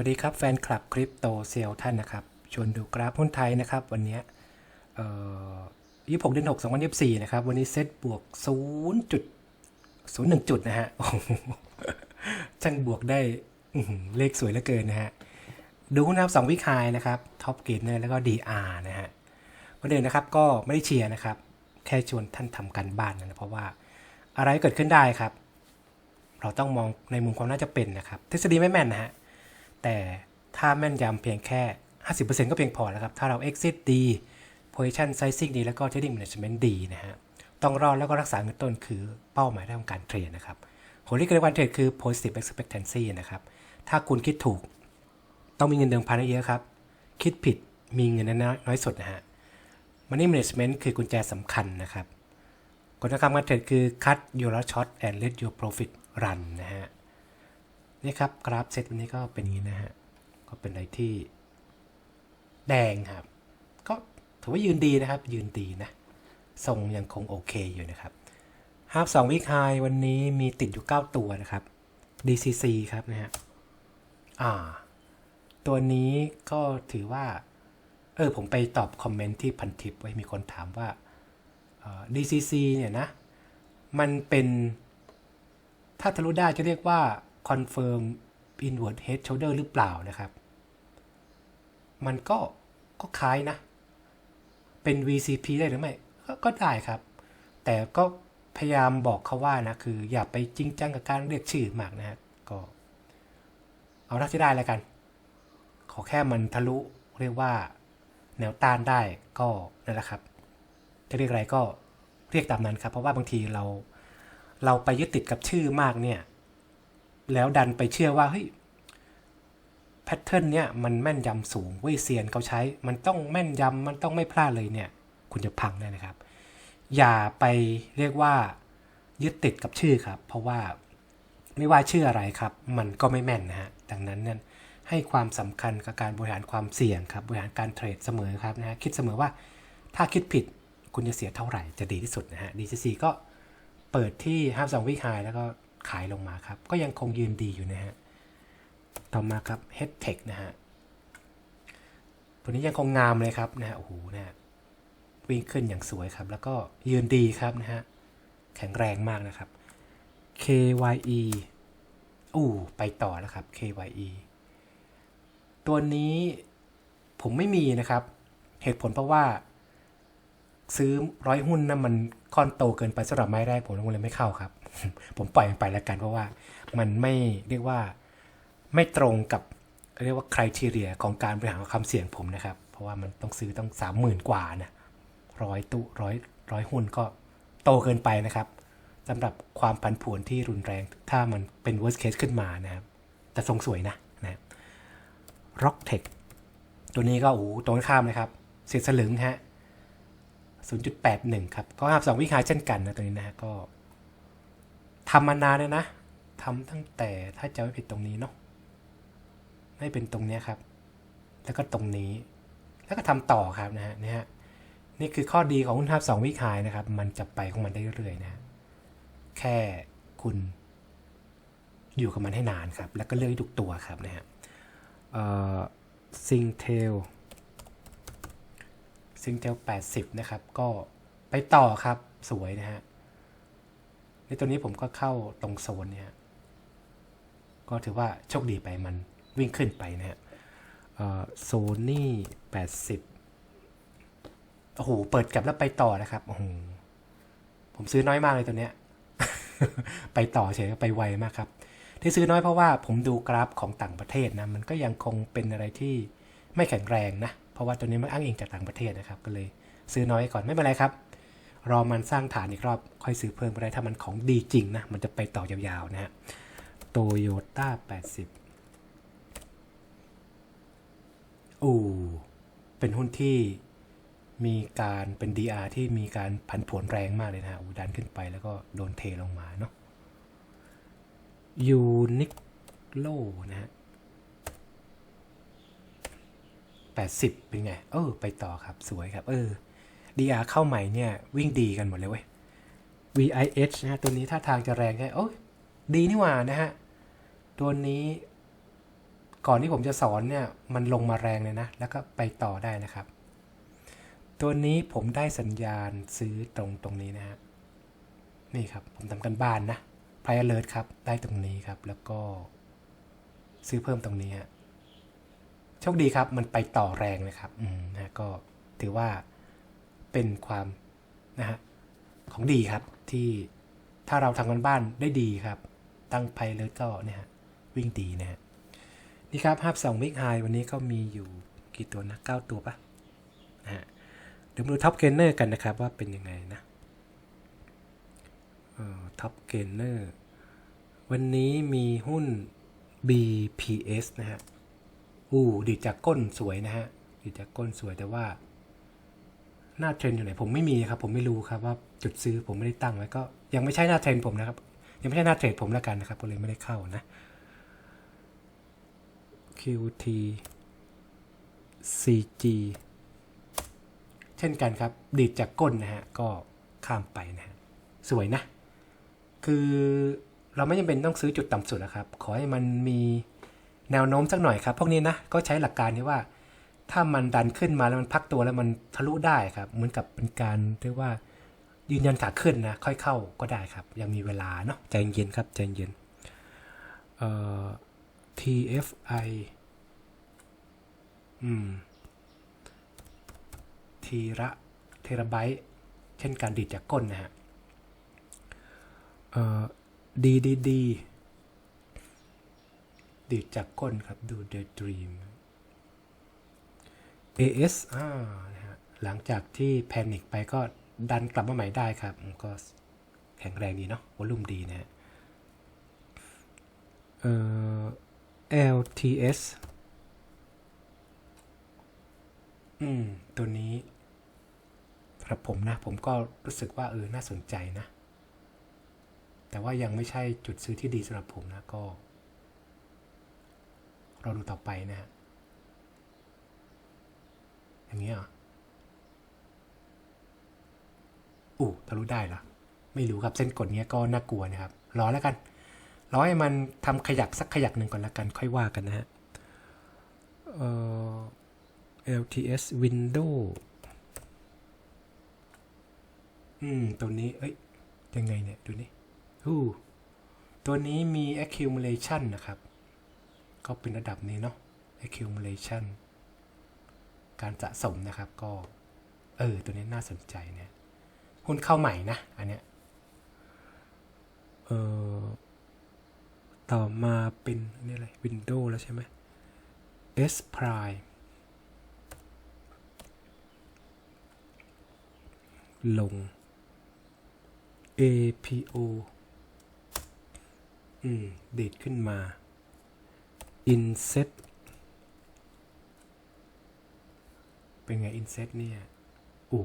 วัสดีครับแฟนคลับคริปโตเซลท่านนะครับ ชวนดูกราฟหุ้นไทยนะครับ วันนี้ยเอ่อ26เดือน6 2024 นะครับ วันนี้เซ็ตบวก 0 จุด 01 จุดนะฮะช่างบวกได้เลขสวยเหลือเกินนะฮะ ดูนะครับสองวิคายนะครับท็อปเกตเนอร์แล้วก็ DR นะฮะวันเดินนะครับก็ไม่ได้เชียร์นะครับ แค่ชวนท่านทำกันบ้านนะ เพราะว่าอะไรเกิดขึ้นได้ครับ เราต้องมองในมุมความน่าจะเป็นนะครับ ทฤษฎีไม่แม่นนะฮะ แต่ถ้าแม่นยำเพียงแค่ 50%ก็เพียงพอแล้วครับ ถ้าเรา exit ดี position sizing ดี แล้วก็ trading management ดีนะฮะ ต้องรอดแล้วก็รักษาเงินต้นคือเป้าหมายแรกของการเทรดนะครับผลที่เกิดวันเทรดคือ positive expectancy นะครับ ถ้าคุณคิดถูก ต้องมีเงินเดิมพันเยอะครับ คิดผิดมีเงินน้อยสุดนะฮะ money management คือกุญแจสำคัญนะครับกฎกรรมการเทรดคือ cut your loss short and let your profit run นะฮะ นี่ครับกราฟเซตวันนี้ก็เป็นอย่างนี้นะฮะ ก็เป็นอะไรที่แดงครับ ก็ถือว่ายืนดีนะครับ ยืนดีนะทรงยังคงโอเคอยู่นะครับฮาร์ฟสองวิคไฮวันนี้มีติดอยู่ 9 ตัวนะครับ DCC ครับนะฮะ อ่า ตัวนี้ก็ถือว่า เออผมไปตอบคอมเมนต์ที่พันทิปไว้มีคนถามว่า DCC เนี่ยนะ มันเป็น ถ้าทะลุได้จะเรียกว่า confirm inward head shoulder หรือเปล่านะครับ มันก็ก็คล้ายนะ เป็น VCP ได้หรือไม่กก็ได้ครับ แต่ก็พยายามบอกเขาว่านะ คืออย่าไปจริงจังกับการเรียกชื่อมากนะฮะก็ เอาเท่าที่ได้แล้วกัน ขอแค่มันทะลุเรียกว่าแนวต้านได้ก็นั่นแหละครับ จะเรียกอะไรก็เรียกตามนั้นครับ เพราะว่าบางทีเราเราไปยึดติดกับชื่อมากเนี่ย แล้วดันไปเชื่อว่าเฮ้ยแพทเทิร์นเนี่ยมันแม่นยำสูงเว้ยเซียนเขาใช้ มันต้องแม่นยำมันต้องไม่พลาดเลยเนี่ย คุณจะพังแน่นะครับ อย่าไปเรียกว่ายึดติดกับชื่อครับ เพราะว่าไม่ว่าชื่ออะไรครับ มันก็ไม่แม่นนะฮะดังนั้นเนี่ยให้ความสำคัญกับการบริหารความเสี่ยงครับบริหารการเทรดเสมอครับนะฮะคิดเสมอว่าถ้าคิดผิดคุณจะเสียเท่าไหร่จะดีที่สุดนะฮะ DCC ก็เปิดที่ห้าสองวิคายแล้วก็ ขายลงมาครับ ก็ยังคงยืนดีอยู่นะฮะ ต่อมาครับ h e a d Tech นะฮะ ตัวนี้ยังคงงามเลยครับนะฮะ โอ้โหนะฮะวิ่งขึ้นอย่างสวยครับ แล้วก็ยืนดีครับนะฮะ แข็งแรงมากนะครับ KYE อู้ไปต่อแล้วครับ KYE ตัวนี้ผมไม่มีนะครับ เหตุผลเพราะว่า ซื้อร้อยหุ้นนะมันค่อนโตเกินไปสำหรับไม้แรกผมเลยไม่เข้าครับ ผมปล่อยมันไปแล้วกันเพราะว่ามันไม่เรียกว่าไม่ตรงกับเรียกว่าคุณทีเรียของการบริหารความเสี่ยงผมนะครับ เพราะว่ามันต้องซื้อต้องสามหมื่นกว่านะร้อยตุร้อยร้อยหุ้นก็โตเกินไปนะครับสำหรับความผันผวนที่รุนแรง ถ้ามันเป็น worst case ขึ้นมานะครับ แต่ทรงสวยนะนะ Rocktech ตัวนี้ก็โอ้ตรงข้ามเลยครับเสียดสลึงฮะ0.81 ครับ ก็หับสองวิคายเช่นกันนะตัวนี้นะก็ ทำมานานเลยนะทำตั้งแต่ถ้าจะไม่ผิดตรงนี้เนาะไม่เป็นตรงเนี้ยครับ แล้วก็ตรงนี้ แล้วก็ทำต่อครับนะฮะนี่ฮะนี่คือข้อดีของหุ้นทับสองวิคายนะครับ มันจะไปของมันได้เรื่อยๆนะแค่คุณอยู่กับมันให้นานครับ แล้วก็เลือกให้ถูกตัวครับนะฮะซิงเทลซิงเทล80 นะครับ ก็ไปต่อครับสวยนะฮะ นตัวนี้ผมก็เข้าตรงโซนเนี่ยก็ถือว่าโชคดีไปมันวิ่งขึ้นไปนะฮะโซนี่80โอ้โห เปิดกลับแล้วไปต่อนะครับโอ้โหผมซื้อน้อยมากเลยตัวเนี้ย ไปต่อเฉยไปไวมากครับ ที่ซื้อน้อยเพราะว่าผมดูกราฟของต่างประเทศนะ มันก็ยังคงเป็นอะไรที่ไม่แข็งแรงนะ เพราะว่าตัวนี้มันอ้างอิงจากต่างประเทศนะครับ ก็เลยซื้อน้อยก่อนไม่เป็นไรครับ รอมันสร้างฐานอีกรอบค่อยซื้อเพิ่มไปได้ถ้ามันของดีจริงนะ มันจะไปต่อยาวๆนะฮะโตโยต้า80อู้เป็นหุ้นที่มีการเป็น DR ที่มีการผันผวนแรงมากเลยนะฮะอูดันขึ้นไปแล้วก็โดนเทลงมาเนาะยูนิคโลนะฮะ80เป็นไง เออ ไปต่อครับ สวยครับ เออ DR เข้าใหม่เนี่ยวิ่งดีกันหมดเลยเว้ย VIH นะฮะตัวนี้ท่าทางจะแรงแค่โอ้ยดีนี่หว่านะฮะ ตัวนี้ก่อนที่ผมจะสอนเนี่ยมันลงมาแรงเลยนะ แล้วก็ไปต่อได้นะครับ ตัวนี้ผมได้สัญญาณซื้อตรงตรงนี้นะฮะนี่ครับ ผมทำกันบ้านนะ Price Alert ครับ ได้ตรงนี้ครับ แล้วก็ซื้อเพิ่มตรงนี้ฮะโชคดีครับ มันไปต่อแรงเลยครับ อืมนะก็ถือว่า เป็นความนะฮะของดีครับที่ถ้าเราทำกันบ้านได้ดีครับ ตั้งไพเลตก็เนี่ยฮะวิ่งดีนะฮะนี่ครับภาพสองวิกไฮวันนี้ก็มีอยู่กี่ตัวนะ 9 ตัวปะนะฮะเดี๋ยวมาดูท็อปเกนเนอร์กันนะครับว่าเป็นยังไงนะท็อปเกนเนอร์วันนี้มีหุ้น BPS นะฮะอู้ดีดจากก้นสวยนะฮะดีดจากก้นสวยแต่ว่า หน้าเทรนอยู่ไหนผมไม่มีครับ ผมไม่รู้ครับว่าจุดซื้อผมไม่ได้ตั้งไว้ก็ ยังไม่ใช่หน้าเทรนผมนะครับ ยังไม่ใช่หน้าเทรดผมแล้วกันนะครับก็เลยไม่ได้เข้านะ QT CG เช่นกันครับ ดีดจากก้นนะฮะ ก็ข้ามไปนะฮะ สวยนะ คือเราไม่จำเป็นต้องซื้อจุดต่ำสุดนะครับ ขอให้มันมีแนวโน้มสักหน่อยครับ พวกนี้นะ ก็ใช้หลักการที่ว่า ถ้ามันดันขึ้นมาแล้วมันพักตัวแล้วมันทะลุได้ครับ เหมือนกับเป็นการเรียกว่ายืนยันขาขึ้นนะ ค่อยเข้าก็ได้ครับ ยังมีเวลาเนาะใจเย็นครับใจเย็นเอ่อ TFI อืมทีระเทราไบต์เช่นการดีดจากก้นนะฮะเอ่อ DDD ดีดจากก้นครับดู The Dream AS อ่านะฮะหลังจากที่แพนิคไปก็ดันกลับมาใหม่ได้ครับ ก็แข็งแรงดีเนาะวอลุ่มดีนะฮะเอ่อ LTS อืม ตัวนี้สำหรับผมนะ ผมก็รู้สึกว่าเออ น่าสนใจนะ แต่ว่ายังไม่ใช่จุดซื้อที่ดีสำหรับผมนะ ก็ เราดูต่อไปนะฮะ อย่างนี้ยเหรออู้ทะลุได้เหรอ ไม่รู้ครับเส้นกดเนี้ยก็น่ากลัวนะครับ รอแล้วกัน รอให้มันทำขยักสักขยักหนึ่งก่อนละกัน ค่อยว่ากันนะฮะ เอ่อ LTS Window อืม ตัวนี้ เอ้ย ยังไงเนี่ย ดูนี่อู้ตัวนี้มี accumulation นะครับ ก็เป็นระดับนี้เนาะ accumulation การสะสมนะครับก็ เออ ตัวนี้น่าสนใจเนี่ยหุ้นเข้าใหม่นะ อันเนี้ยเออต่อมาเป็นนี่อะไร Windows แล้วใช่ไหม S Prime ลง APO อืมดีดขึ้นมา Inset เป็นไง Inset เนี่ยอู้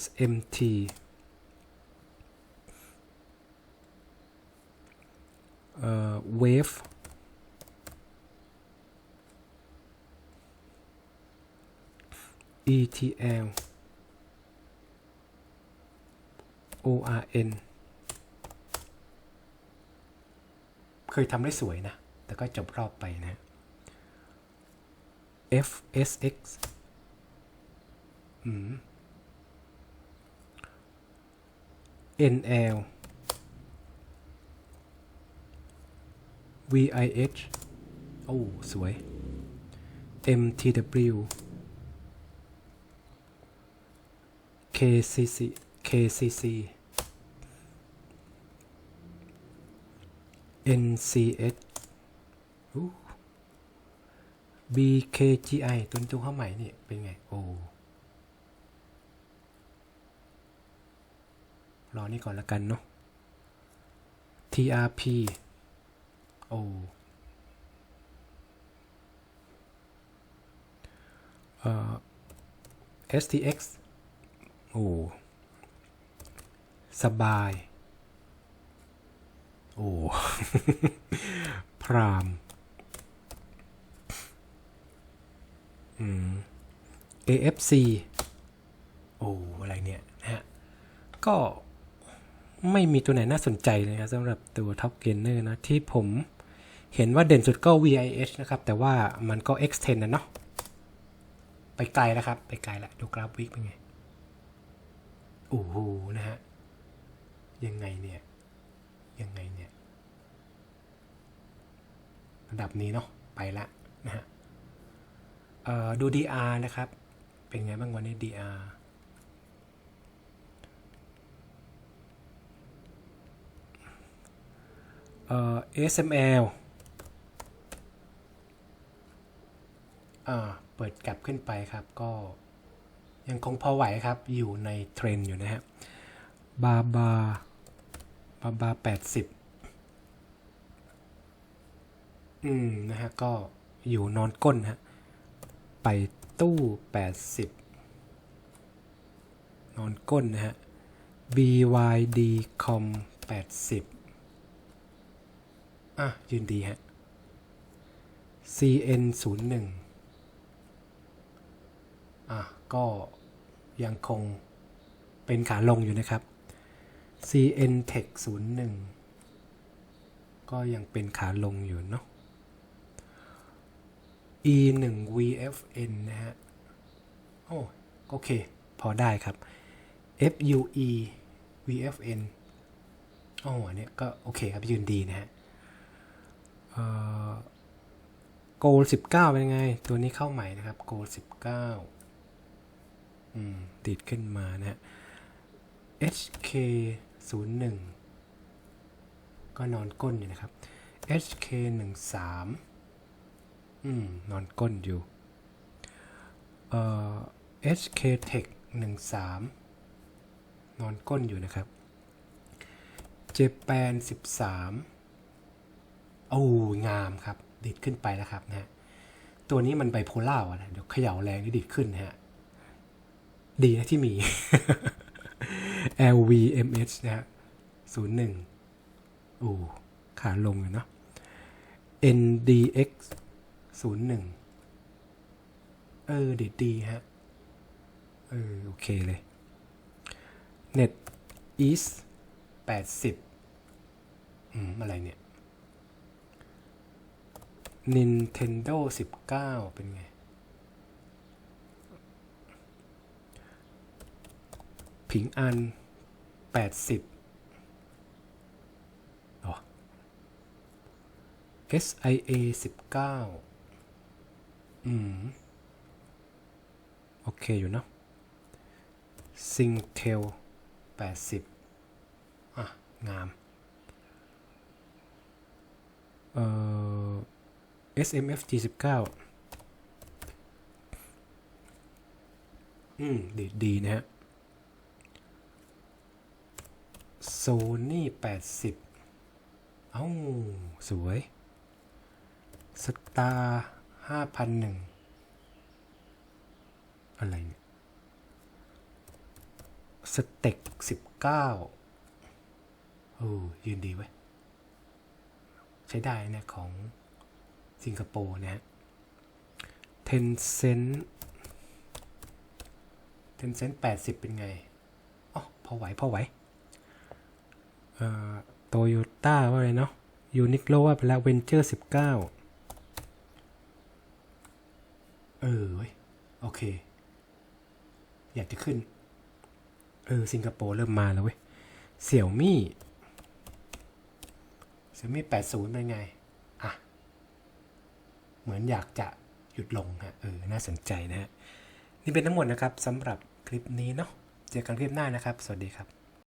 SMT เอ่อ Wave ETL ORN เคยทำได้สวยนะ แต่ก็จบรอบไปนะ FSX อืม NL VIH โอ้ สวย MTW KCC KCC NCS อู้ BKGI ตัวนี้ตัวเข้าใหม่นี่เป็นไง โอ้รอนี่ก่อนละกันเนาะ TRP โอ้เอ่อ STX โอ้สบาย โอ้ พราม อืม AFC โอ้อะไรเนี่ยนะฮะก็ไม่มีตัวไหนน่าสนใจเลยครับสำหรับตัวท็อปเกนเนอร์นะ ที่ผมเห็นว่าเด่นสุดก็ VIH นะครับ แต่ว่ามันก็ extend นะเนาะไปไกลแล้วครับ ไปไกลแล้วดูกราฟวิกเป็นไง โอ้โหนะฮะ ยังไงเนี่ย ยังไงเนี่ย ระดับนี้เนาะไปละนะฮะ ดู DR นะครับ เป็นไงบ้างวันนี้ DR เอ่อ SML อ่า เปิดกลับขึ้นไปครับ ก็ยังคงพอไหวครับ อยู่ในเทรนด์อยู่นะฮะ บาบา บาบา80อืม นะฮะ ก็อยู่นอนก้นฮะ ไปตู้ 80 นอนก้นนะฮะ BYD com 80 อะ ยืนดีฮะ CN 0 1อะ ก็ยังคงเป็นขาลงอยู่นะครับ CN Tech 0 1 ก็ยังเป็นขาลงอยู่เนาะ E 1 VFN นะฮะ โอ้ โอเค พอได้ครับ FUE VFN โอ้อันเนี้ยก็โอเคครับ ยืนดีนะฮะโกลสิบเก้าเป็นไง ตัวนี้เข้าใหม่นะครับ โกลสิบเก้าอืมติดขึ้นมานะฮะ HK ศูนย์หนึ่งก็นอนก้นอยู่นะครับ HK หนึ่งสาม อืม นอนก้นอยู่เอ่อ HK Tech หนึ่งสามนอนก้นอยู่นะครับ Japan สิบสามโอ้งามครับ ดิดขึ้นไปแล้วครับนะฮะตัวนี้มันไบโพล่าอะนะเดี๋ยวเขย่าแรงนี่ดิดขึ้นนะฮะ ดีนะที่มี LVMH นะฮะศูนย์หนึ่งโอ้ขาลงเลยเนาะ NDX ศูนย์หนึ่งเออดิดดีฮะ เออ โอเคเลย Net East แปดสิบอืม อะไรเนี่ย Nintendo 19 เป็นไง ผิงอัน 80อ๋อ SIA 19 อืม โอเคอยู่เนาะซิงเทลแปดสิบอะ งาม เอ่อ SMFT สิบเก้าอืม ดีดีนะฮะโซนี่แปดสิบเอ้า สวย สตาร์ Star 5,001อะไรเนี่ยสเต็ก19โอ้ยืนดีไว้ใช้ได้นะของสิงคโปร์นะฮะ Tencent Tencent 80เป็นไงอ๋อพอไหว พอไหวเอ่อโตโยต้าว่าอะไรเนาะยูนิคโลว่าไปแล้วเวนเจอร์19เก้า เออเว้ยโอเค อยากจะขึ้น เออ สิงคโปร์เริ่มมาแล้วเว้ยเสี่ยวมี่เสี่ยวมี่80เป็นไง อะ เหมือนอยากจะหยุดลงฮะเออ น่าสนใจนะฮะ นี่เป็นทั้งหมดนะครับสำหรับคลิปนี้เนาะเจอกันคลิปหน้านะครับ สวัสดีครับ